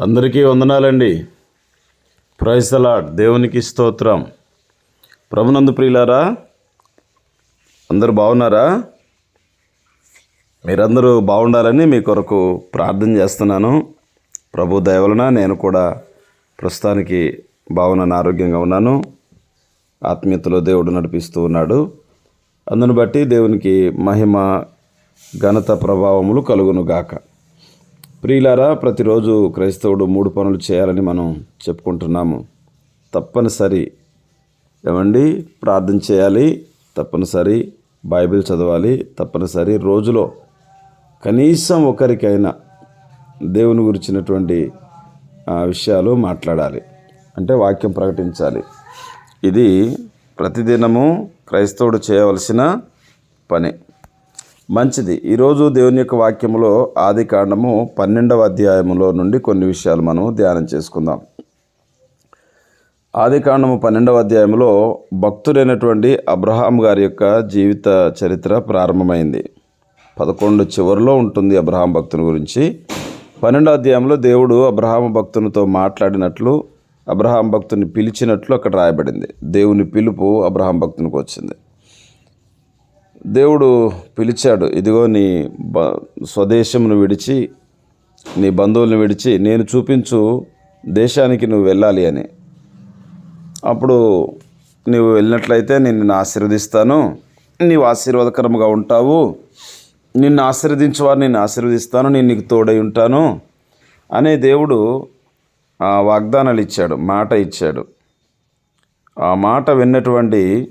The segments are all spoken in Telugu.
అందరికీ వందనాలండి. ప్రైసలాడ్ దేవునికి స్తోత్రం. ప్రభునందు ప్రియులారా అందరూ బాగున్నారా? మీరందరూ బాగుండాలని మీ కొరకు ప్రార్థన చేస్తున్నాను. ప్రభు దయవలన నేను కూడా ప్రస్తుతానికి బాగున్నాను ఆరోగ్యంగా ఉన్నాను. ఆత్మీయతలో దేవుడు నడిపిస్తూ ఉన్నాడు. అందును బట్టి దేవునికి మహిమ ఘనత ప్రభావములు కలుగును గాక ప్రియులారా ప్రతిరోజు క్రైస్తవుడు మూడు పనులు చేయాలని మనం చెప్పుకుంటున్నాము. తప్పనిసరి ఏమండి? ప్రార్థన చేయాలి తప్పనిసరి బైబిల్ చదవాలి తప్పనిసరి రోజులో కనీసం ఒకరికైనా దేవుని గురించినటువంటి ఆ, విషయాలు మాట్లాడాలి. అంటే వాక్యం ప్రకటించాలి. ఇది ప్రతిదినము క్రైస్తవుడు చేయవలసిన పని. మంచిది. ఈరోజు దేవుని యొక్క వాక్యములో ఆది కాండము పన్నెండవ అధ్యాయములో నుండి కొన్ని విషయాలు మనం ధ్యానం చేసుకుందాం. ఆది కాండము పన్నెండవ అధ్యాయంలో భక్తుడైనటువంటి అబ్రహాం గారి యొక్క జీవిత చరిత్ర ప్రారంభమైంది. పదకొండు చివరిలో ఉంటుంది అబ్రహాం భక్తుని గురించి. పన్నెండవ అధ్యాయంలో దేవుడు అబ్రహాం భక్తునితో మాట్లాడినట్లు అబ్రహాం భక్తుని పిలిచినట్లు అక్కడ రాయబడింది. దేవుని పిలుపు అబ్రహాం భక్తునికి వచ్చింది. దేవుడు పిలిచాడు ఇదిగో నీ బ స్వదేశమును విడిచి నీ బంధువులను విడిచి నేను చూపించు దేశానికి నువ్వు వెళ్ళాలి అని. అప్పుడు నువ్వు వెళ్ళినట్లయితే నేను నిన్ను ఆశీర్వదిస్తాను నీవు ఆశీర్వాదకరముగా ఉంటావు నిన్ను ఆశీర్వదించేవారు నేను ఆశీర్వదిస్తాను నేను నీకు తోడై ఉంటాను అనే దేవుడు ఆ వాగ్దానాలు ఇచ్చాడు మాట ఇచ్చాడు. ఆ మాట విన్నటువంటి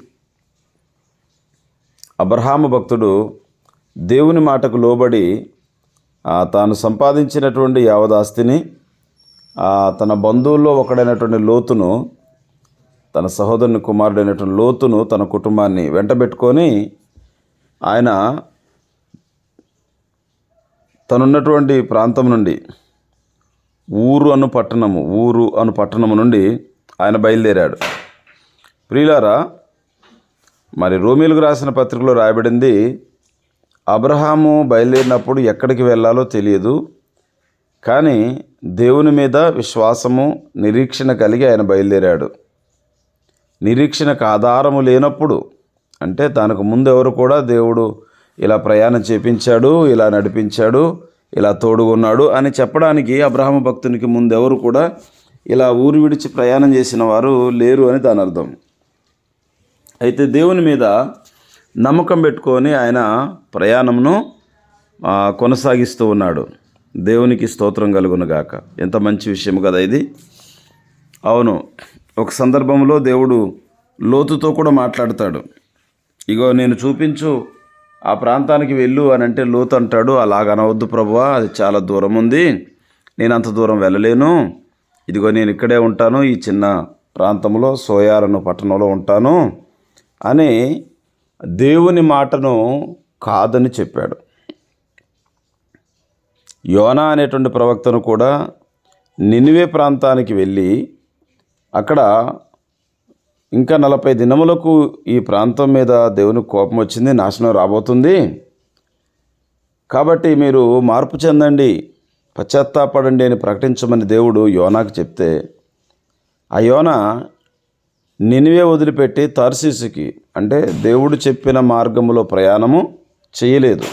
అబ్రహాము భక్తుడు దేవుని మాటకు లోబడి తాను సంపాదించినటువంటి యావదాస్తిని తన బంధువుల్లో ఒకడైనటువంటి లోతును తన సహోదరుని కుమారుడైనటువంటి లోతును తన కుటుంబాన్ని వెంటబెట్టుకొని ఆయన తనున్నటువంటి ప్రాంతం నుండి ఊరు అను పట్టణము ఊరు అను పట్టణము నుండి ఆయన బయలుదేరాడు. ప్రియులారా మరి రోమిలకు రాసిన పత్రికలో రాయబడింది అబ్రహాము బయలుదేరినప్పుడు ఎక్కడికి వెళ్ళాలో తెలియదు కానీ దేవుని మీద విశ్వాసము నిరీక్షణ కలిగి ఆయన బయలుదేరాడు. నిరీక్షణకు ఆధారము లేనప్పుడు అంటే తనకు ముందు ఎవరు కూడా దేవుడు ఇలా ప్రయాణం చేపించాడు ఇలా నడిపించాడు ఇలా తోడుగున్నాడు అని చెప్పడానికి అబ్రహాం భక్తునికి ముందు ఎవరు కూడా ఇలా ఊరు విడిచి ప్రయాణం చేసిన వారు లేరు అని దాని అర్థం. అయితే దేవుని మీద నమ్మకం పెట్టుకొని ఆయన ప్రయాణమును కొనసాగిస్తూ ఉన్నాడు. దేవునికి స్తోత్రం కలుగును గాక. ఎంత మంచి విషయం కదా ఇది. అవును ఒక సందర్భంలో దేవుడు లోతుతో కూడా మాట్లాడతాడు. ఇగో నేను చూపించు ఆ ప్రాంతానికి వెళ్ళు అని అంటే లోతు అంటాడు. అలాగనవద్దు ప్రభువా అది చాలా దూరం ఉంది. నేను అంత దూరం వెళ్ళలేను. ఇదిగో నేను ఇక్కడే ఉంటాను. ఈ చిన్న ప్రాంతంలో సోయారను పట్టణంలో ఉంటాను. అని దేవుని మాటను కాదని చెప్పాడు. యోనా అనేటువంటి ప్రవక్తను కూడా నినివే ప్రాంతానికి వెళ్ళి అక్కడ ఇంకా నలభై దినములకు ఈ ప్రాంతం మీద దేవుని కోపం వచ్చింది నాశనం రాబోతుంది. కాబట్టి మీరు మార్పు చెందండి పశ్చాత్తాపడండి అని ప్రకటించమని దేవుడు యోనాకు చెప్తే ఆ యోన నినివే వదిలిపెట్టి తార్సీసుకి అంటే దేవుడు చెప్పిన మార్గములో ప్రయాణము చేయలేదు.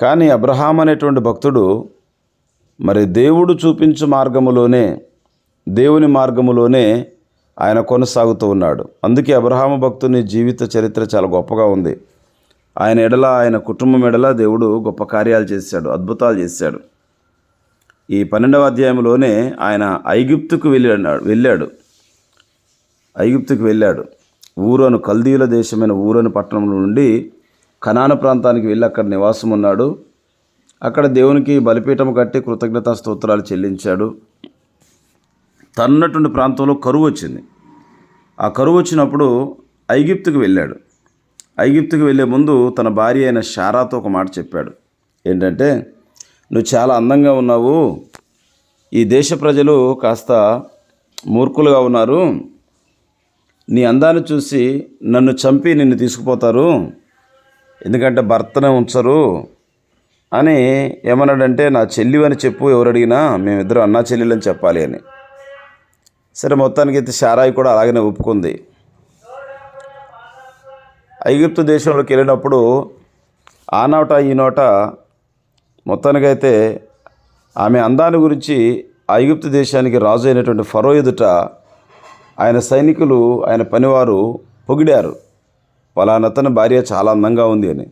కానీ అబ్రహాం అనేటువంటి భక్తుడు మరి దేవుడు చూపించు మార్గములోనే దేవుని మార్గములోనే ఆయన కొనసాగుతూ ఉన్నాడు. అందుకే అబ్రహాము భక్తుని జీవిత చరిత్ర చాలా గొప్పగా ఉంది. ఆయన ఎడల ఆయన కుటుంబం ఎడల దేవుడు గొప్ప కార్యాలు చేశాడు అద్భుతాలు చేశాడు. ఈ పన్నెండవ అధ్యాయంలోనే ఆయన ఐగుప్తుకు వెళ్ళాడు వెళ్ళాడు. ఐగుప్తుకు వెళ్ళాడు. ఊరను కల్దీయుల దేశమైన ఊరని పట్టణం నుండి కనాన ప్రాంతానికి వెళ్ళి అక్కడ నివాసం ఉన్నాడు అక్కడ దేవునికి బలిపీఠం కట్టి కృతజ్ఞతా స్తోత్రాలు చెల్లించాడు. తన్నటువంటి ప్రాంతంలో కరువు వచ్చింది. ఆ కరువు వచ్చినప్పుడు ఐగిప్తుకు వెళ్ళాడు. ఐగిప్తుకు వెళ్ళే ముందు తన భార్య అయిన షారాతో ఒక మాట చెప్పాడు. ఏంటంటే నువ్వు చాలా అందంగా ఉన్నావు. ఈ దేశ ప్రజలు కాస్త మూర్ఖులుగా ఉన్నారు. నీ అందాన్ని చూసి నన్ను చంపి నిన్ను తీసుకుపోతారు? ఎందుకంటే భర్తనే ఉంచరు? అని ఏమన్నాడంటే నా చెల్లి అని చెప్పు ఎవరు అడిగినా మేమిద్దరం అన్నా చెల్లెలు అని చెప్పాలి అని. సరే మొత్తానికి అయితే షారాయి కూడా అలాగనే ఒప్పుకుంది. ఐగుప్తు దేశంలోకి వెళ్ళినప్పుడు ఆ నోట ఈ నోట మొత్తానికైతే ఆమె అందాన్ని గురించి ఐగుప్తు దేశానికి రాజు అయినటువంటి ఫరో ఎదుట ఆయన సైనికులు ఆయన పనివారు పొగిడారు. పలానతని భార్య చాలా అందంగా ఉంది అని.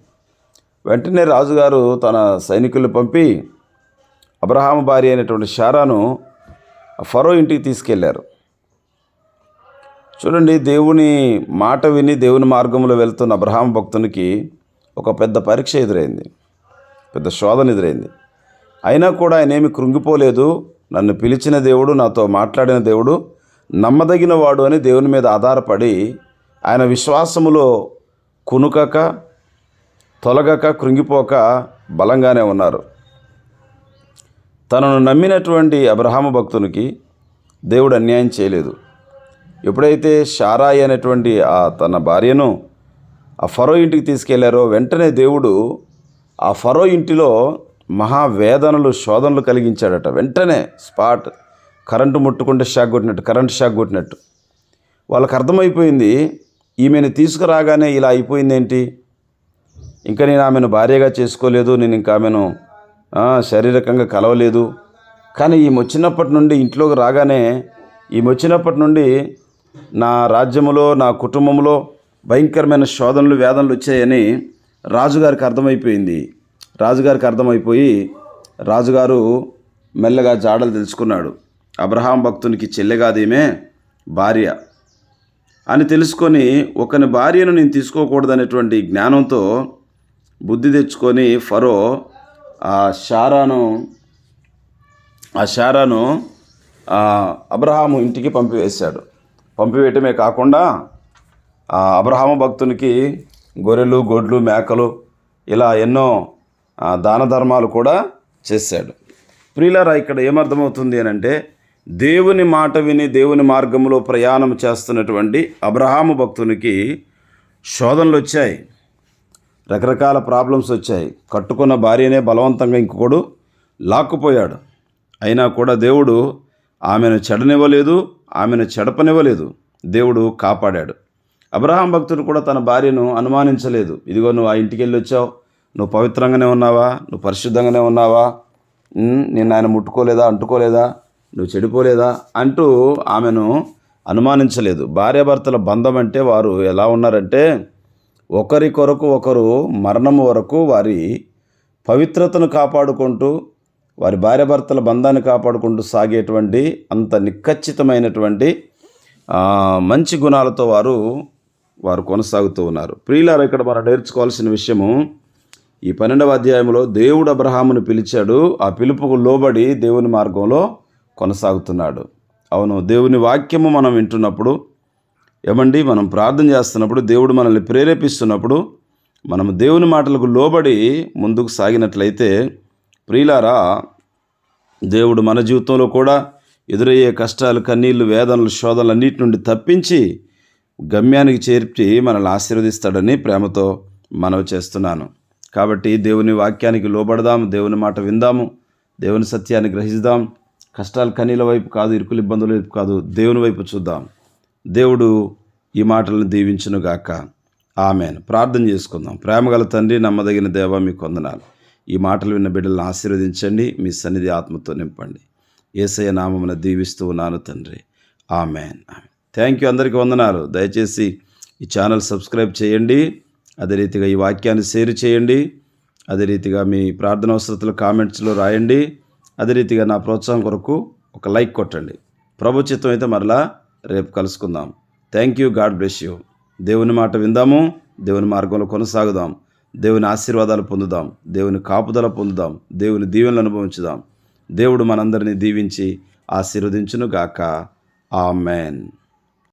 వెంటనే రాజుగారు తన సైనికులు పంపి అబ్రహాం భార్య అయినటువంటి షారాను ఫరో ఇంటికి తీసుకెళ్ళారు. చూడండి దేవుని మాట విని దేవుని మార్గంలో వెళ్తున్న అబ్రహాం భక్తునికి ఒక పెద్ద పరీక్ష ఎదురైంది. పెద్ద శోధన ఎదురైంది. అయినా కూడా ఆయన ఏమి కృంగిపోలేదు. నన్ను పిలిచిన దేవుడు నాతో మాట్లాడిన దేవుడు నమ్మదగిన వాడు అని దేవుని మీద ఆధారపడి ఆయన విశ్వాసములో కునుకక తొలగక కృంగిపోక బలంగానే ఉన్నారు. తనను నమ్మినటువంటి అబ్రహాము భక్తునికి దేవుడు అన్యాయం చేయలేదు. ఎప్పుడైతే షారాయి అనేటువంటి ఆ తన భార్యను ఆ ఫరో ఇంటికి తీసుకెళ్ళారో వెంటనే దేవుడు ఆ ఫరో ఇంటిలో మహావేదనలు శోధనలు కలిగించాడట. వెంటనే స్పాట్ కరెంటు ముట్టుకుంటే షాక్ కొట్టినట్టు కరెంటు షాక్ కొట్టినట్టు. వాళ్ళకి అర్థమైపోయింది ఈమెను తీసుకురాగానే ఇలా అయిపోయింది ఏంటి? ఇంకా నేను ఆమెను భార్యగా చేసుకోలేదు నేను ఇంకా ఆమెను శారీరకంగా కలవలేదు. కానీ ఈమె వచ్చినప్పటి నుండి ఇంట్లోకి రాగానే ఈమె వచ్చినప్పటి నుండి నా రాజ్యములో నా కుటుంబంలో భయంకరమైన శోధనలు వేదనలు వచ్చాయని రాజుగారికి అర్థమైపోయింది. రాజుగారికి అర్థమైపోయి రాజుగారు మెల్లగా జాడలు తెలుసుకున్నాడు. అబ్రహాం భక్తునికి చెల్లెగాదేమే భార్య. అని తెలుసుకొని ఒకని భార్యను నేను తీసుకోకూడదనేటువంటి జ్ఞానంతో బుద్ధి తెచ్చుకొని ఫరో ఆ షారాను ఆ షారాను అబ్రహాము ఇంటికి పంపివేశాడు. పంపివేయటమే కాకుండా ఆ అబ్రహాము భక్తునికి గొర్రెలు గొడ్లు మేకలు ఇలా ఎన్నో దాన ధర్మాలు కూడా చేశాడు. ప్రియులారా ఇక్కడ ఏమర్థమవుతుంది అని అంటే దేవుని మాట విని దేవుని మార్గంలో ప్రయాణం చేస్తున్నటువంటి అబ్రహాము భక్తునికి శోధనలు వచ్చాయి. రకరకాల ప్రాబ్లమ్స్ వచ్చాయి. కట్టుకున్న భార్యనే బలవంతంగా ఇంకొకడు లాక్కుపోయాడు. అయినా కూడా దేవుడు ఆమెను చెడనివ్వలేదు ఆమెను చెడపనివ్వలేదు. దేవుడు కాపాడాడు. అబ్రహాం భక్తుడు కూడా తన భార్యను అనుమానించలేదు. ఇదిగో నువ్వు ఆ ఇంటికి వెళ్ళి వచ్చావు. నువ్వు పవిత్రంగానే ఉన్నావా? నువ్వు పరిశుద్ధంగానే ఉన్నావా? నేను నిన్ను ఆయన ముట్టుకోలేదా అంటుకోలేదా? నువ్వు చెడిపోలేదా అంటూ ఆమెను అనుమానించలేదు. భార్యాభర్తల బంధం అంటే వారు ఎలా ఉన్నారంటే ఒకరి కొరకు ఒకరు మరణము వరకు వారి పవిత్రతను కాపాడుకుంటూ వారి భార్యాభర్తల బంధాన్ని కాపాడుకుంటూ సాగేటువంటి అంత నిఖచ్చితమైనటువంటి మంచి గుణాలతో వారు వారు కొనసాగుతూ ఉన్నారు. ప్రియులారు ఇక్కడ మనం నేర్చుకోవాల్సిన విషయము ఈ పన్నెండవ అధ్యాయంలో దేవుడు అబ్రహామును పిలిచాడు. ఆ పిలుపుకు లోబడి దేవుని మార్గంలో కొనసాగుతున్నాడు. అవును దేవుని వాక్యము మనం వింటున్నప్పుడు ఏమండి? మనం ప్రార్థన చేస్తున్నప్పుడు దేవుడు మనల్ని ప్రేరేపిస్తున్నప్పుడు మనం దేవుని మాటలకు లోబడి ముందుకు సాగినట్లయితే ప్రియులారా దేవుడు మన జీవితంలో కూడా ఎదురయ్యే కష్టాలు కన్నీళ్ళు వేదనలు శోధనలు అన్నిటి నుండి తప్పించి గమ్యానికి చేర్చి మనల్ని ఆశీర్వదిస్తాడని ప్రేమతో మనవి చేస్తున్నాను. కాబట్టి దేవుని వాక్యానికి లోబడదాం దేవుని మాట విందాము దేవుని సత్యాన్ని గ్రహిస్తాం కష్టాలు కన్నీల వైపు కాదు ఇరుకులు ఇబ్బందుల వైపు కాదు దేవుని వైపు చూద్దాం. దేవుడు ఈ మాటలను దీవించునుగాక ఆమెన్. ప్రార్థన చేసుకుందాం. ప్రేమగల తండ్రి నమ్మదగిన దేవ మీకు వందనాలు ఈ మాటలు విన్న బిడ్డలను ఆశీర్వదించండి మీ సన్నిధి ఆత్మతో నింపండి. ఏసయ నామమున దీవిస్తూ ఉన్నాను తండ్రి. ఆమెన్. థ్యాంక్ యూ అందరికీ వందనాలు. దయచేసి ఈ ఛానల్ సబ్స్క్రైబ్ చేయండి. అదే రీతిగా ఈ వాక్యాన్ని షేర్ చేయండి. అదే రీతిగా మీ ప్రార్థన అవసరతలు కామెంట్స్లో రాయండి. అదే రీతిగా నా ప్రోత్సాహం కొరకు ఒక లైక్ కొట్టండి. ప్రభుత్వం అయితే మరలా రేపు కలుసుకుందాం. Thank you God bless you దేవుని మాట విందాము. దేవుని మార్గంలో కొనసాగుదాం. దేవుని ఆశీర్వాదాలు పొందుదాం. దేవుని కాపుదల పొందుదాం. దేవుని దీవెనలు అనుభవించుదాం. దేవుడు మనందరినీ దీవించి ఆశీర్వదించును గాక ఆమెన్